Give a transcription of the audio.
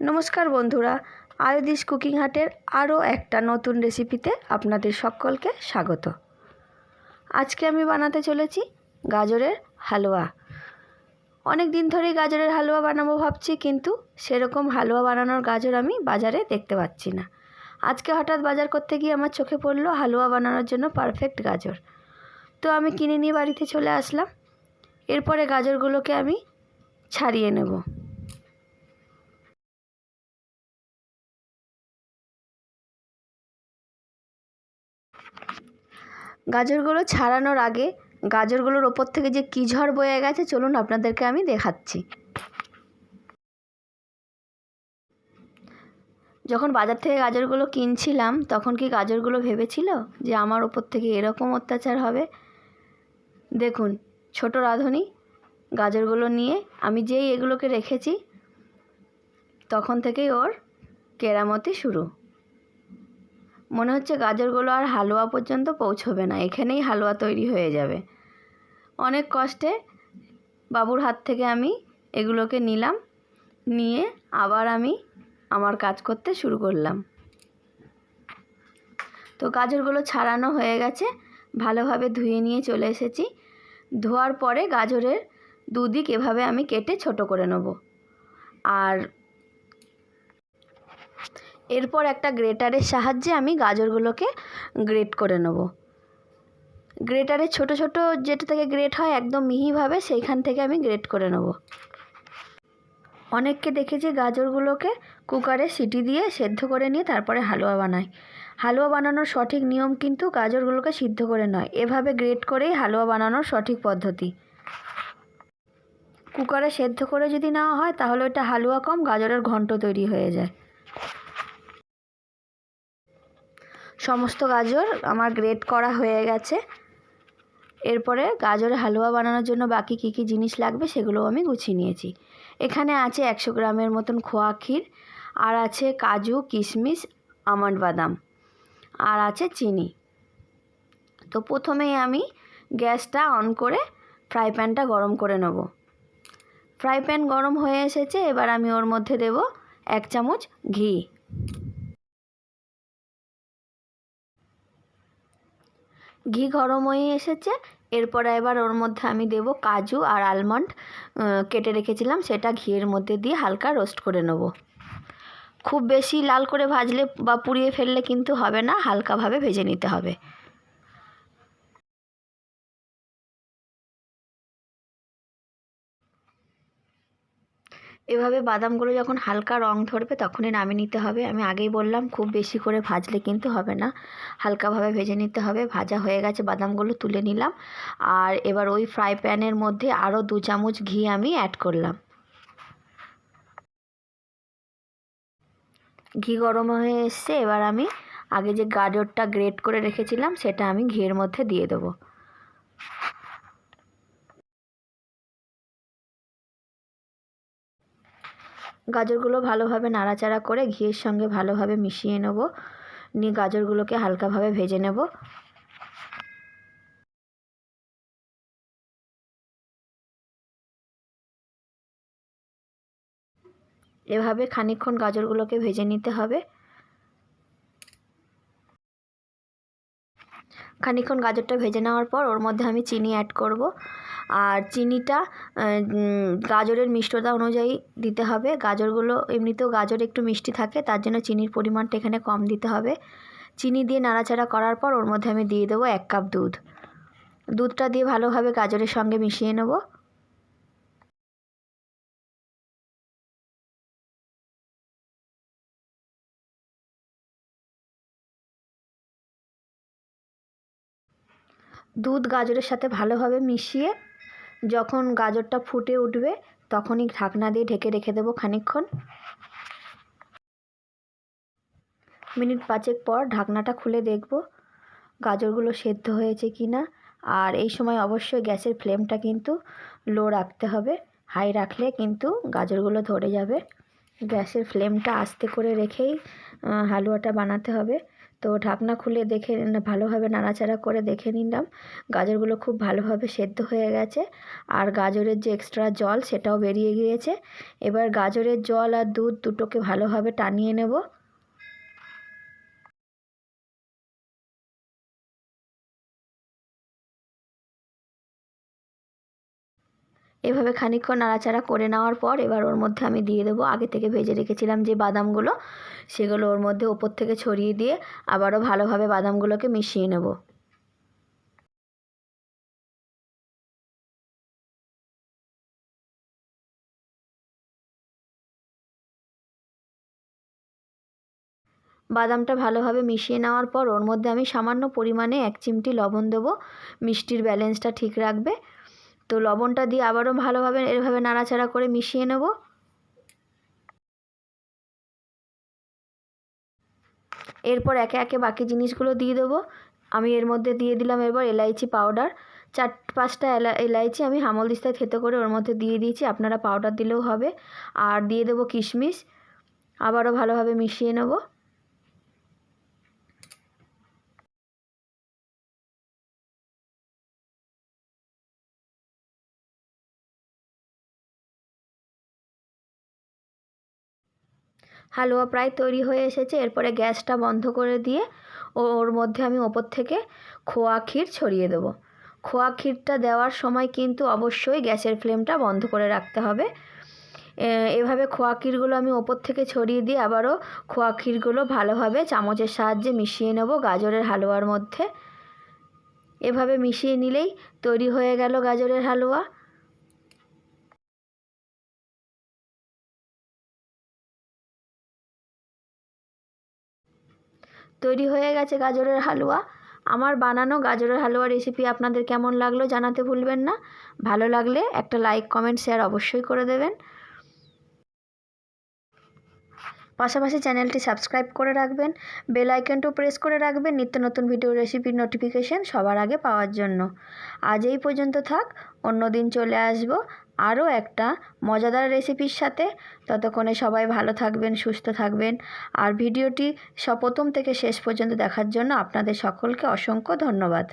নমস্কার বন্ধুরা, আয়ুদিস কুকিং হাটের আরও একটা নতুন রেসিপিতে আপনাদের সকলকে স্বাগত। আজকে আমি বানাতে চলেছি গাজরের হালুয়া। অনেক দিন ধরেই গাজরের হালুয়া বানাবো ভাবছি, কিন্তু সেরকম হালুয়া বানানোর গাজর আমি বাজারে দেখতে পাচ্ছি না। আজকে হঠাৎ বাজার করতে গিয়ে আমার চোখে পড়ল হালুয়া বানানোর জন্য পারফেক্ট গাজর। তো আমি কিনে নিয়ে বাড়িতে চলে আসলাম। এরপরে গাজরগুলোকে আমি ছাড়িয়ে নেব। গাজরগুলো ছাড়ানোর আগে গাজরগুলোর ওপর থেকে যে কী ঝড় বয়ে গেছে, চলুন আপনাদেরকে আমি দেখাচ্ছি। যখন বাজার থেকে গাজরগুলো কিনছিলাম, তখন কি গাজরগুলো ভেবেছিল যে আমার ওপর থেকে এরকম অত্যাচার হবে? দেখুন, ছোট রাঁধুনি গাজরগুলো নিয়ে আমি যেই এগুলোকে রেখেছি, তখন থেকেই ওর কেরামতি শুরু। মনে হচ্ছে গাজরগুলো আর হালুয়া পর্যন্ত পৌঁছবে না, এখানেই হালুয়া তৈরি হয়ে যাবে। অনেক কষ্টে বাবুর হাত থেকে আমি এগুলোকে নিলাম, নিয়ে আবার আমি আমার কাজ করতে শুরু করলাম। তো গাজরগুলো ছাড়ানো হয়ে গেছে, ভালোভাবে ধুয়ে নিয়ে চলে এসেছি। ধোয়ার পরে গাজরের দুদিক এভাবে আমি কেটে ছোট করে নেব। আর এরপর একটা গ্রেটারের সাহায্যে আমি গাজরগুলোকে গ্রেট করে নেব। গ্রেটারে ছোট ছোট যেটা থেকে গ্রেট হয় একদম মিহিভাবে সেইখান থেকে আমি গ্রেট করে নেব। অনেককে দেখেছি গাজরগুলোকে কুকারে সিটি দিয়ে সেদ্ধ করে নিয়ে তারপরে হালুয়া বানায়। হালুয়া বানানোর সঠিক নিয়ম কিন্তু গাজরগুলোকে সিদ্ধ করে নয়। এভাবে গ্রেট করেই হালুয়া বানানোর সঠিক পদ্ধতি। কুকারে সেদ্ধ করে যদি নেওয়া হয় তাহলে ওটা হালুয়া কম, গাজরের ঘন্ট তৈরি হয়ে যায়। সমস্ত গাজর আমার গ্রেট করা হয়ে গেছে। এরপরে গাজরে হালুয়া বানানোর জন্য বাকি কী কী জিনিস লাগবে সেগুলো আমি গুছিয়ে নিয়েছি। এখানে আছে একশো গ্রামের মতন খোয়া ক্ষীর, আর আছে কাজু, কিশমিশ, আমন্ড বাদাম, আর আছে চিনি। তো প্রথমেই আমি গ্যাসটা অন করে ফ্রাই প্যানটা গরম করে নেব। ফ্রাই প্যান গরম হয়ে এসেছে, এবার আমি ওর মধ্যে দেব এক চামচ ঘি। ঘি গরম হয়ে এসেছে। এরপর এবার ওর মধ্যে আমি দেব কাজু আর আলমন্ড কেটে রেখেছিলাম। সেটা ঘিয়ের মধ্যে দিয়ে হালকা রোস্ট করে নেব। খুব বেশি লাল করে ভাজলে বা পুড়িয়ে ফেললে কিন্তু হবে না, হালকাভাবে ভেজে নিতে হবে। এভাবে বাদামগুলো যখন হালকা রং ধরবে তখনই নামিয়ে নিতে হবে। আমি আগেই বললাম, খুব বেশি করে ভাজলে কিন্তু হবে না। হালকাভাবে ভেজে নিতে হবে। ভাজা হয়ে গেছে, বাদামগুলো তুলে নিলাম। আর এবার ওই ফ্রাই প্যানের মধ্যে আরও দু চামচ ঘি আমি অ্যাড করলাম। ঘি গরম হয়ে এসছে, এবার আমি আগে যে গাজরটা গ্রেট করে রেখেছিলাম, সেটা আমি ঘিয়ের মধ্যে দিয়ে দেবো। গাজরগুলো ভালোভাবে নাড়াচাড়া করে ঘিয়ের সঙ্গে ভালোভাবে মিশিয়ে নেব। নিয়ে গাজরগুলোকে হালকাভাবে ভেজে নেব। এভাবে খানিক্ষণ গাজরগুলোকে ভেজে নিতে হবে। খানিকক্ষণ গাজরটা ভেজে নেওয়ার পর ওর মধ্যে আমি চিনি অ্যাড করব। আর চিনিটা গাজরের মিষ্টতা অনুযায়ী দিতে হবে। গাজরগুলো, এমনিতেও গাজর একটু মিষ্টি থাকে, তার জন্য চিনির পরিমাণটা এখানে কম দিতে হবে। চিনি দিয়ে নাড়াচাড়া করার পর ওর মধ্যে আমি দিয়ে দেবো এক কাপ দুধ। দুধটা দিয়ে ভালোভাবে গাজরের সঙ্গে মিশিয়ে নেব। দুধ গাজরের সাথে ভালোভাবে মিশিয়ে যখন গাজরটা ফুটে উঠবে, তখনই ঢাকনা দিয়ে ঢেকে রেখে দেবো খানিকক্ষণ। মিনিট পাঁচেক পর ঢাকনাটা খুলে দেখব গাজরগুলো সেদ্ধ হয়েছে কি না আর এই সময় অবশ্যই গ্যাসের ফ্লেমটা কিন্তু লো রাখতে হবে। হাই রাখলে কিন্তু গাজরগুলো ধরে যাবে। গ্যাসের ফ্লেমটা আস্তে করে রেখেই হালুয়াটা বানাতে হবে। তো ঢাকনা খুলে দেখে ভালোভাবে নাড়াচাড়া করে দেখে নিলাম। গাজরগুলো খুব ভালোভাবে সেদ্ধ হয়ে গেছে। আর গাজরের যে এক্সট্রা জল, সেটাও বেরিয়ে গিয়েছে। এবার গাজরের জল আর দুধ দুটোকে ভালোভাবে টানিয়ে নেব। এভাবে খানিকক্ষণ নাড়াচাড়া করে নেওয়ার পর এবার ওর মধ্যে আমি দিয়ে দেবো। আগে থেকে ভেজে রেখেছিলাম যে বাদামগুলো, সেগুলো ওর মধ্যে ওপর থেকে ছড়িয়ে দিয়ে আবারও ভালোভাবে বাদামগুলোকে মিশিয়ে নেব। বাদামটা ভালোভাবে মিশিয়ে নেওয়ার পর ওর মধ্যে আমি সামান্য পরিমাণে এক চিমটি লবণ দেবো। মিষ্টির ব্যালেন্সটা ঠিক রাখবে। তো লবণটা দিয়ে আবারও ভালোভাবে এভাবে নাড়াচাড়া করে মিশিয়ে নেব। এরপর একে একে বাকি জিনিসগুলো দিয়ে দেবো। আমি এর মধ্যে দিয়ে দিলাম এবার এলাইচি পাউডার। চার, পাঁচটা এলা, এলাইচি আমি হামল দিস্তায় থেতো করে ওর মধ্যে দিয়ে দিয়েছি, আপনারা পাউডার দিলেও হবে। আর দিয়ে দেবো কিশমিশ। আবারও ভালোভাবে মিশিয়ে নেব। হালুয়া প্রায় তৈরি হয়ে এসেছে। এরপরে গ্যাসটা বন্ধ করে দিয়ে ওর মধ্যে আমি ওপর থেকে খোয়া ক্ষীর ছড়িয়ে দেবো। খোয়া ক্ষীরটা দেওয়ার সময় কিন্তু অবশ্যই গ্যাসের ফ্লেমটা বন্ধ করে রাখতে হবে। এভাবে খোয়া ক্ষীরগুলো আমি ওপর থেকে ছড়িয়ে দিয়ে আবারও খোয়া ক্ষীরগুলো ভালোভাবে চামচের সাহায্যে মিশিয়ে নেব গাজরের হালুয়ার মধ্যে। এভাবে মিশিয়ে নিলেই তৈরি হয়ে গেল গাজরের হালুয়া। তৈরি হয়ে গেছে গাজরের হালুয়া। আমার বানানো গাজরের হালুয়া রেসিপি আপনাদের কেমন লাগল জানাতে ভুলবেন না। ভালো লাগলে একটা লাইক কমেন্ট শেয়ার অবশ্যই করে দেবেন। পাশাপাশি চ্যানেলটি সাবস্ক্রাইব করে রাখবেন। বেল আইকনটাও প্রেস করে রাখবেন নিত্য নতুন ভিডিও রেসিপির নোটিফিকেশান সবার আগে পাওয়ার জন্য। আজ এই পর্যন্ত থাক অন্য দিন চলে আসব। আরও একটা মজাদার রেসিপির সাথে। ততক্ষণে সবাই ভালো থাকবেন, সুস্থ থাকবেন। আর ভিডিওটি সপ্রথম থেকে শেষ পর্যন্ত দেখার জন্য আপনাদের সকলকে অসংখ্য ধন্যবাদ।